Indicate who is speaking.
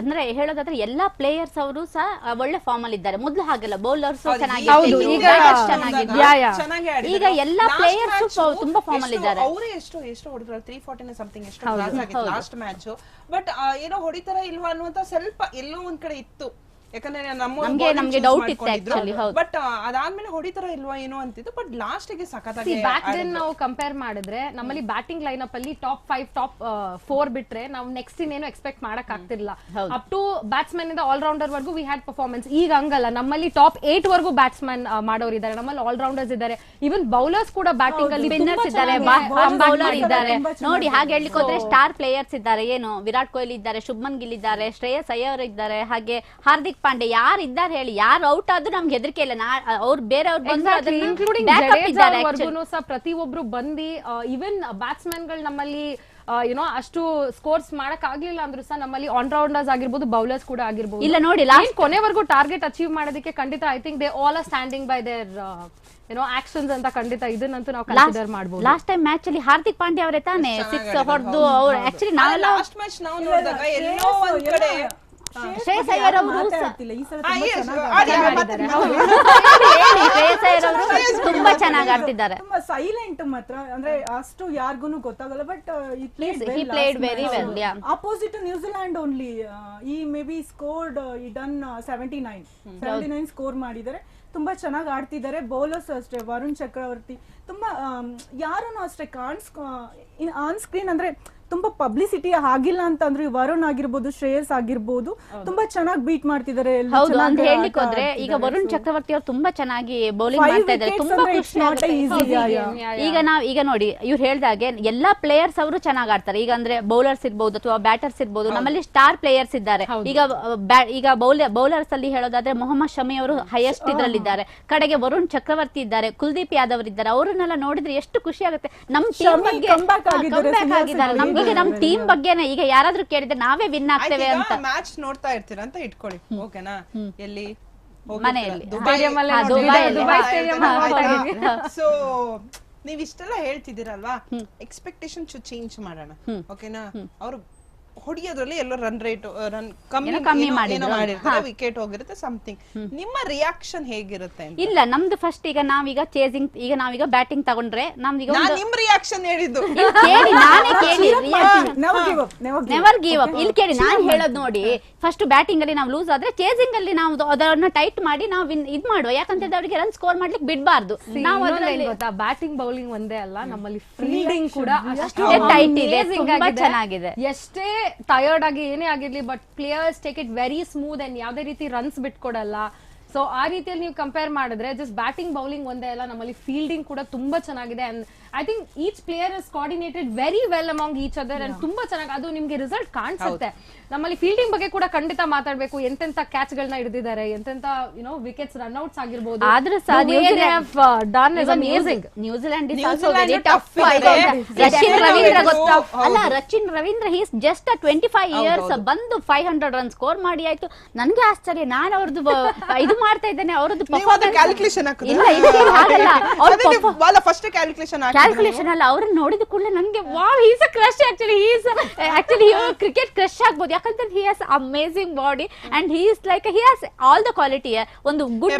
Speaker 1: ಅಂದ್ರೆ ಹೇಳೋದಾದ್ರೆ ಎಲ್ಲಾ ಪ್ಲೇಯರ್ಸ್ ಅವರು ಸಹ ಒಳ್ಳೆ ಫಾರ್ಮ್ ಅಲ್ಲಿ ಇದ್ದಾರೆ. ಮೊದ್ಲು ಹಾಗೆಲ್ಲ ಬೌಲರ್ಸ್.
Speaker 2: ಚೆನ್ನಾಗಿ
Speaker 1: ಈಗ ಎಲ್ಲಾ
Speaker 2: ಪ್ಲೇಯರ್ಸ್
Speaker 1: ತುಂಬಾ ಫಾರ್ಮ್ ಅಲ್ಲಿ ಇದ್ದಾರೆ.
Speaker 2: ಅವರೇ ಎಷ್ಟು ಎಷ್ಟು ಹೊಡಿದ್ರು. ತ್ರೀ ಫೋರ್ಟಿನ ಸಮಥಿಂಗ್ ಎಷ್ಟು ಲಾಸ್ಟ್ ಮ್ಯಾಚ್ ಬಟ್ ಏನೋ ಹೊಡಿತಾರ ಇಲ್ವಾ ಅನ್ನುವಂತ ಸ್ವಲ್ಪ ಎಲ್ಲೋ ಒಂದ್ ಕಡೆ ಇತ್ತು. ಯಾಕಂದ್ರೆ ನಮ್ಮ
Speaker 1: ನಮ್ಗೆ- ನಮ್ಗೆ doubt ಇತ್ತು actually, ಹೌದು.
Speaker 2: ಬಟ್ ಅದಾದ್ಮೇಲೆ ಹೊಡಿತಾರ ಇಲ್ವಾ ಏನೋ ಅಂತಿದ್ದು ಬಟ್ ಲಾಸ್ಟ್ಗೆ ಸಖತ್ತಾಗಿ
Speaker 3: ಬ್ಯಾಕ್ ದೆನ್ ನಾವು ಕಂಪೇರ್ ಮಾಡಿದ್ರೆ ನಮ್ಮಲ್ಲಿ ಬ್ಯಾಟಿಂಗ್ ಲೈನ್ ಅಪ್ ಅಲ್ಲಿ ಟಾಪ್ ಫೈವ್ ಟಾಪ್ ಫೋರ್ ಬಿಟ್ರೆ ನಾವು ನೆಕ್ಸ್ಟ್ ಇನ್ನೇನು ಎಕ್ಸ್ಪೆಕ್ಟ್ ಮಾಡಕ್ ಆಗ್ತಿರ್ಲಿಲ್ಲ. ಅಪ್ ಟು ಬ್ಯಾಟ್ಸ್ಮನ್ ಇಂದ ಆಲ್ ರೌಂಡರ್ ವರ್ಗೂ ವಿ ಹ್ಯಾಡ್ ಪರ್ಫಾರ್ಮೆನ್ಸ್ ಈಗ ಹಂಗಲ್ಲ ನಮ್ಮಲ್ಲಿ ಟಾಪ್ ಏಟ್ ವರ್ಗೂ ಬ್ಯಾಟ್ಸ್ಮನ್ ಮಾಡೋರು ಇದ್ದಾರೆ. ನಮ್ಮಲ್ಲಿ ಆಲ್ ರೌಂಡರ್ಸ್ ಇದ್ದಾರೆ. ಇವನ್ ಬೌಲರ್ಸ್ ಕೂಡ ಬ್ಯಾಟಿಂಗ್ ಅಲ್ಲಿ
Speaker 1: ಸ್ಪಿನ್ನರ್ಸ್ ಇದ್ದಾರೆ. ಬೌಲರ್ ಇದ್ದಾರೆ. ನೋಡಿ ಹಾಗೆ ಹೇಳ್ಲಿಕ್ಕೆ ಹೋದ್ರೆ ಸ್ಟಾರ್ ಪ್ಲೇಯರ್ಸ್ ಇದ್ದಾರೆ. ಏನು? ವಿರಾಟ್ ಕೊಹ್ಲಿ ಇದ್ದಾರೆ ಶುಭಮನ್ ಗಿಲ್ ಇದ್ದಾರೆ ಶ್ರೇಯಸ್ ಅಯ್ಯರ್ ಇದ್ದಾರೆ. ಹಾಗೆ ಹಾರ್ದಿಕ್ ಪಾಂಡೆ ಯಾರು ಇದ್ದಾರೆ ಹೇಳಿ? ಯಾರು ಔಟ್ ಆದ್ರೂ ನಮ್ಗೆ ಹೆದರಿಕೆ ಇಲ್ಲ. ನಾ ಅವ್ರು ಬೇರೆಯವ್ರು ಬಂದ್ರು
Speaker 3: ಸಹ ಪ್ರತಿಯೊಬ್ರು ಬಂದಿ ಇವನ್ ಬ್ಯಾಟ್ಸ್ಮನ್ಗಳು ನಮ್ಮಲ್ಲಿ ಏನೋ ಅಷ್ಟು ಸ್ಕೋರ್ಸ್ ಮಾಡಕ್ ಆಗ್ಲಿಲ್ಲ ಅಂದ್ರೂ ಸಹ ನಮ್ಮಲ್ಲಿ ಆನ್ ರೌಂಡರ್ಸ್ ಆಗಿರ್ಬೋದು ಬೌಲರ್ಸ್ ಕೂಡ ಆಗಿರ್ಬೋದು.
Speaker 1: ಇಲ್ಲ ನೋಡಿ ಲಾಸ್ಟ್
Speaker 3: ಕೊನೆವರೆಗೂ ಟಾರ್ಗೆಟ್ ಅಚೀವ್ ಮಾಡೋದಕ್ಕೆ ಖಂಡಿತ I think they all are standing by their ಏನೋ ಆಕ್ಷನ್ಸ್ ಅಂತ ಖಂಡಿತ ಇದನ್ನಂತೂ ನಾವು ಕನ್ಸಿಡರ್ ಮಾಡಬಹುದು
Speaker 1: ಲಾಸ್ಟ್ ಟೈಮ್ ಮ್ಯಾಚ್ ಅಲ್ಲಿ ಹಾರ್ದಿಕ್ ಪಾಂಡ್ಯ ಅವರೇ ತಾನೇ? ಸಿಕ್ಸ್ ಹೊಡೆದು ಅವ್ರು ಆಕ್ಚುಲಿ ನಾವೆಲ್ಲ
Speaker 2: ಲಾಸ್ಟ್ ಮ್ಯಾಚ್ ನಾವು ನೋಡಿದಾಗ ಎಲ್ಲೋ ಒಂದ್ ಕಡೆ
Speaker 1: ಶ್ರೇಯಸ್ ಅಯ್ಯರ್ ಅವರು
Speaker 4: ಮಾತಾಡ್ತಿಲ್ಲ ಈ ಸಲ ತುಂಬಾ ಚೆನ್ನಾಗಿ ಆಡ್ತಿದ್ದಾರೆ.
Speaker 1: ಶ್ರೇಯಸ್ ಅಯ್ಯರ್ ಅವರು ತುಂಬಾ ಚೆನ್ನಾಗಿ ಆಡ್ತಿದ್ದಾರೆ.
Speaker 4: ತುಂಬಾ ಸೈಲೆಂಟ್ ಮಾತ್ರ. ಅಂದ್ರೆ ಅಷ್ಟು ಯಾರಿಗೂ ಗೊತ್ತಾಗಲ್ಲ but
Speaker 1: he played very well, yeah.
Speaker 4: Opposite New Zealand only ಈ ಮೇ ಬಿ ಸ್ಕೋರ್ಡ್ ಈ done seventy nine seventy nine score ಮಾಡಿದ್ದಾರೆ. ತುಂಬಾ ಚೆನ್ನಾಗಿ ಆಡ್ತಿದ್ದಾರೆ. ಬೌಲರ್ಸ್ ಅಷ್ಟೇ ವರುಣ್ ಚಕ್ರವರ್ತಿ. ತುಂಬಾ ಯಾರುನು ಅಷ್ಟೇ ಕಾಣಿಸ್ ಆನ್ ಸ್ಕ್ರೀನ್ ಅಂದ್ರೆ ತುಂಬಾ ಪಬ್ಲಿಸಿಟಿ ಆಗಿಲ್ಲ ಅಂತಂದ್ರೆ ವರುಣ್ ಆಗಿರ್ಬೋದು ಶ್ರೇಯಸ್ ಆಗಿರ್ಬೋದು ತುಂಬಾ ಚೆನ್ನಾಗಿ ಬೀಟ್ ಮಾಡ್ತಿದ್ದಾರೆ. ಎಲ್ರು
Speaker 1: ಹೌದು ಅಂತ
Speaker 4: ಚೆನ್ನಾಗಿ
Speaker 1: ಹೇಳಲಿಕ್ಕೆ
Speaker 4: ಆಟ
Speaker 1: ಹೋದ್ರೆ ಈಗ
Speaker 4: ಆಡ್ತಿದ್ದಾರೆ.
Speaker 1: ವರುಣ್
Speaker 4: So,
Speaker 1: ಚಕ್ರವರ್ತಿ ಅವರು ತುಂಬಾ ಚೆನ್ನಾಗಿ ಬೌಲಿಂಗ್
Speaker 4: five
Speaker 1: ಮಾಡ್ತಾ ಇದ್ದಾರೆ.
Speaker 4: wickets
Speaker 1: ತುಂಬಾ
Speaker 4: ಅಂದ್ರೆ it's
Speaker 1: ಖುಷಿ
Speaker 4: not
Speaker 1: ಆಗುತ್ತೆ.
Speaker 4: easy, yeah, yeah.
Speaker 1: ಈಗ ನಾವ್ ಈಗ ನೋಡಿ ಇವ್ರು ಹೇಳ್ದಾಗೆ ಎಲ್ಲಾ ಪ್ಲೇಯರ್ಸ್ ಅವರು ಚೆನ್ನಾಗಿ ಆಡ್ತಾರೆ. ಈಗ ಅಂದ್ರೆ ಬೌಲರ್ಸ್ ಇರ್ಬೋದು ಅಥವಾ ಬ್ಯಾಟರ್ಸ್ ಇರ್ಬೋದು ನಮ್ಮಲ್ಲಿ ಸ್ಟಾರ್ ಪ್ಲೇಯರ್ಸ್ ಇದ್ದಾರೆ. ಈಗ ಬ್ಯಾ- ಈಗ ಬೌಲರ್ಸ್ ಅಲ್ಲಿ ಹೇಳೋದಾದ್ರೆ ಮೊಹಮ್ಮದ್ ಶಮಿ ಅವರು ಹೈಯೆಸ್ಟ್ ಇದ್ರಲ್ಲಿದ್ದಾರೆ. ಕಡೆಗೆ ವರುಣ್ ಚಕ್ರವರ್ತಿ ಇದ್ದಾರೆ ಕುಲ್ದೀಪ್ ಯಾದವ್ ಇದ್ದಾರೆ. ಅವ್ರನ್ನೆಲ್ಲ ನೋಡಿದ್ರೆ ಎಷ್ಟು ಖುಷಿ ಆಗುತ್ತೆ. ನಮ್ ಟೀಮ್
Speaker 4: ಶಮಿ
Speaker 1: ಬಗ್ಗೆ
Speaker 4: comeback
Speaker 1: ಹಾ,
Speaker 4: ಆಗಿದ್ದಾರೆ,
Speaker 1: comeback ಆಗಿದ್ದಾರೆ. ನಮ್ ಟೀಮ್ ಬಗ್ಗೆನೇ ಈಗ ಯಾರಾದ್ರೂ ಕೇಳಿದ್ರೆ ನಾವೇ ವಿನ್ ಆಗ್ತೇವೆ ಅಂತ.
Speaker 2: ಮ್ಯಾಚ್ ನೋಡ್ತಾ ಇರ್ತೀರಾ ಅಂತ ಇಟ್ಕೊಳ್ಳಿ. ಓಕೆನಾ? ಎಲ್ಲಿ?
Speaker 1: ಮನೆಯಲ್ಲಿ.
Speaker 2: ಸೊ ನೀವ್ ಇಷ್ಟೆಲ್ಲ ಹೇಳ್ತಿದ್ದೀರಲ್ವಾ? ಎಕ್ಸ್ಪೆಕ್ಟೇಷನ್ ಚೇಂಜ್ ಮಾಡೋಣ. ಓಕೆನಾ ಅವ್ರು ಹೊಡಿಯೋದ್ರಲ್ಲಿ ಎಲ್ಲ ರನ್ ರೇಟ್ ರನ್ ಕಮ್ಮಿ ಮಾಡಿರ್ತಾರೆ ವಿಕೆಟ್ ಹೋಗಿರುತ್ತೆ ಸಮಥಿಂಗ್ ನಿಮ್ಮ ರಿಯಾಕ್ಷನ್ ಹೇಗಿರುತ್ತೆ ಅಂತ?
Speaker 1: ಇಲ್ಲ ನಮ್ದು ಫಸ್ಟ್ ಈಗ ನಾವೀಗ ಚೇಸಿಂಗ್ ಈಗ ನಾವೀಗ ಬ್ಯಾಟಿಂಗ್ ತಗೊಂಡ್ರೆ ನಮ್ದೀಗ
Speaker 2: ನಿಮ್ ರಿಯಾಕ್ಷನ್ ಹೇಳಿದ್ದು.
Speaker 1: ಕೇಳಿ ನಾನೇ ಕೇಳಿ. ನೆವರ್ ಗಿವ್ ಅಪ್ ಇಲ್ಲಿ ಕೇಳಿ ನಾನು ಹೇಳೋದು ನೋಡಿ ಫಸ್ಟ್ ಬ್ಯಾಟಿಂಗ್ ಅಲ್ಲಿ ನಾವು ಲೂಸ್ ಆದ್ರೆ ಚೇಸಿಂಗ್ ಅಲ್ಲಿ ನಾವು ಅದನ್ನ ಟೈಟ್ ಮಾಡಿ ನಾವು ಇದ್ ಮಾಡುವ. ಯಾಕಂತ ಅವ್ರಿಗೆ ಅವರಿಗೆ ರನ್ ಸ್ಕೋರ್ ಮಾಡ್ಲಿಕ್ಕೆ ಬಿಡಬಾರ್ದು. ನಾವು
Speaker 3: ಗೊತ್ತಾ? ಬ್ಯಾಟಿಂಗ್ ಬೌಲಿಂಗ್ ಒಂದೇ ಅಲ್ಲ ನಮ್ಮಲ್ಲಿ ಫೀಲ್ಡಿಂಗ್ ಕೂಡ ಅಷ್ಟು
Speaker 1: tight ಇದೆ, ತುಂಬಾ ಚೆನ್ನಾಗಿದೆ.
Speaker 3: ಎಷ್ಟೇ ಟಯರ್ಡ್ ಆಗಿ ಏನೇ ಆಗಿರ್ಲಿ but players take it very smooth and ಯಾವ್ದೇ ರೀತಿ ರನ್ಸ್ ಬಿಟ್ಕೊಡಲ್ಲ. ಸೊ ಆ ರೀತಿಯಲ್ಲಿ ನೀವು ಕಂಪೇರ್ ಮಾಡಿದ್ರೆ ಜಸ್ಟ್ ಬ್ಯಾಟಿಂಗ್ ಬೌಲಿಂಗ್ ಒಂದೇ ಅಲ್ಲ, ನಮ್ಮಲ್ಲಿ ಫೀಲ್ಡಿಂಗ್ ಕೂಡ ತುಂಬಾ ಚೆನ್ನಾಗಿದೆ. And I think each player is coordinated very well among each other and ತುಂಬಾ ಚೆನ್ನಾಗಿ ಅದು ನಿಮ್ಗೆ ರಿಸಲ್ಟ್ ಕಾಣಿಸುತ್ತೆ. ನಮ್ಮಲ್ಲಿ ಫೀಲ್ಡಿಂಗ್ ಬಗ್ಗೆ ಕೂಡ ಖಂಡಿತ ಮಾತಾಡಬೇಕು. ಎಂತೆಂತ ಕ್ಯಾಚ್ ಗಳನ್ನ ಹಿಡಿದಿದ್ದಾರೆ ಎಂತೆಂತ ಯುನೋ ವಿಕೆಟ್ಸ್ ರನ್ಔಟ್ಸ್ ಆಗಿರ್ಬೋದು.
Speaker 1: ಆದ್ರೆ ಸಹ
Speaker 3: done is amazing
Speaker 1: New Zealand. Rachin Ravindra. ಗೊತ್ತಾ ಅಲ್ಲ Rachin Ravindra he's just twenty five years ಬಂದು ಫೈವ್ ಹಂಡ್ರೆಡ್ ರನ್ ಸ್ಕೋರ್ ಮಾಡಿ ಆಯ್ತು. ನನ್ಗೆ ಆಶ್ಚರ್ಯ ನಾನು ಅವ್ರದ್ದು ಇದು ಮಾಡ್ತಾ ಇದ್ದೇನೆ ಅವ್ರದ್ದು
Speaker 2: ಕ್ಯಾಲ್ಕುಲೇಷನ್
Speaker 1: ಇಲ್ಲ ಹಾಗಲ್ಲ. ಅವ್ರ
Speaker 2: ಫಸ್ಟ್ ಕ್ಯಾಲ್ಕುಲೇಷನ್
Speaker 1: ಕ್ಯಾಲ್ಕುಲೇಷನ್ ಅಲ್ಲ, ಅವ್ರನ್ನ ನೋಡಿದ ಕೂಡಲೇ ನನಗೆ wow is a crush actually is actually cricket crush ಆಗ್ಬೋದು. ಯಾಕಂತಂದ್ರೆ he has amazing body and he is like he has all the quality ಒಂದು ಗುಡ್